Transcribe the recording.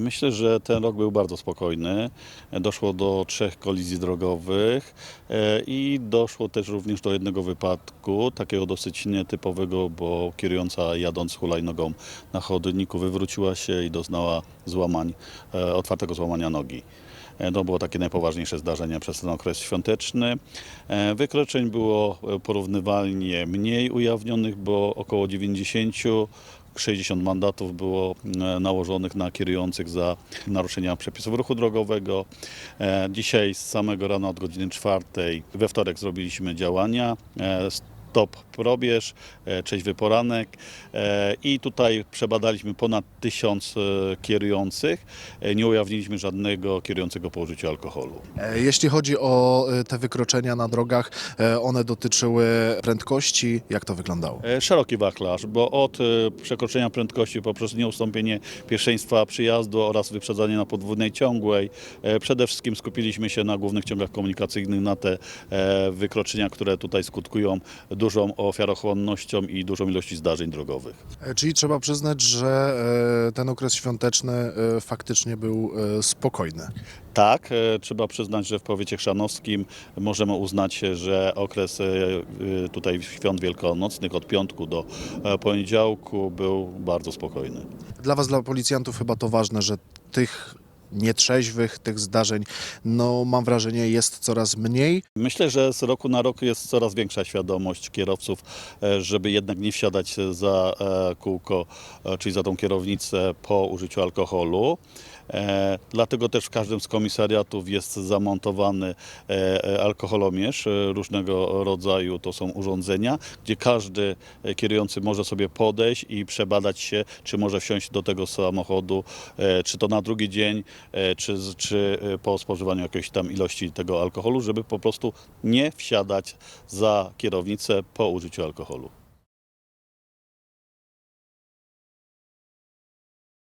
Myślę, że ten rok był bardzo spokojny. Doszło do trzech kolizji drogowych e, i doszło też również do jednego wypadku, takiego dosyć nietypowego, bo kierująca jadąc hulajnogą na chodniku wywróciła się i doznała złamań, e, otwartego złamania nogi. E, To było takie najpoważniejsze zdarzenie przez ten okres świąteczny. Wykroczeń było porównywalnie mniej ujawnionych, bo około 90 60 mandatów było e, nałożonych na kierujących za naruszenia przepisów ruchu drogowego. E, Dzisiaj z samego rana od godziny czwartej we wtorek zrobiliśmy działania. E, Stop probierz, e, trzeźwy poranek e, i tutaj przebadaliśmy ponad tysiąc e, kierujących. E, Nie ujawniliśmy żadnego kierującego po użyciu alkoholu. E, Jeśli chodzi o e, te wykroczenia na drogach, e, one dotyczyły prędkości. Jak to wyglądało? E, Szeroki wachlarz, bo od e, przekroczenia prędkości poprzez nieustąpienie pierwszeństwa przyjazdu oraz wyprzedzanie na podwójnej ciągłej, e, przede wszystkim skupiliśmy się na głównych ciągach komunikacyjnych, na te e, wykroczenia, które tutaj skutkują dużą ofiarochłonnością i dużą ilością zdarzeń drogowych. E, Czyli trzeba przyznać, że e, ten okres świąteczny e, faktycznie był spokojny. Tak, trzeba przyznać, że w powiecie chrzanowskim możemy uznać, że okres tutaj świąt wielkanocnych od piątku do poniedziałku był bardzo spokojny. Dla Was, dla policjantów, chyba to ważne, że tych nietrzeźwych, tych zdarzeń, no mam wrażenie, jest coraz mniej. Myślę, że z roku na rok jest coraz większa świadomość kierowców, e, żeby jednak nie wsiadać za e, kółko, e, czyli za tą kierownicę po użyciu alkoholu. Dlatego też w każdym z komisariatów jest zamontowany alkoholomierz różnego rodzaju. To są urządzenia, gdzie każdy kierujący może sobie podejść i przebadać się, czy może wsiąść do tego samochodu, czy to na drugi dzień, czy, z- czy e, po spożywaniu jakiejś tam ilości tego alkoholu, żeby po prostu nie wsiadać za kierownicę po użyciu alkoholu.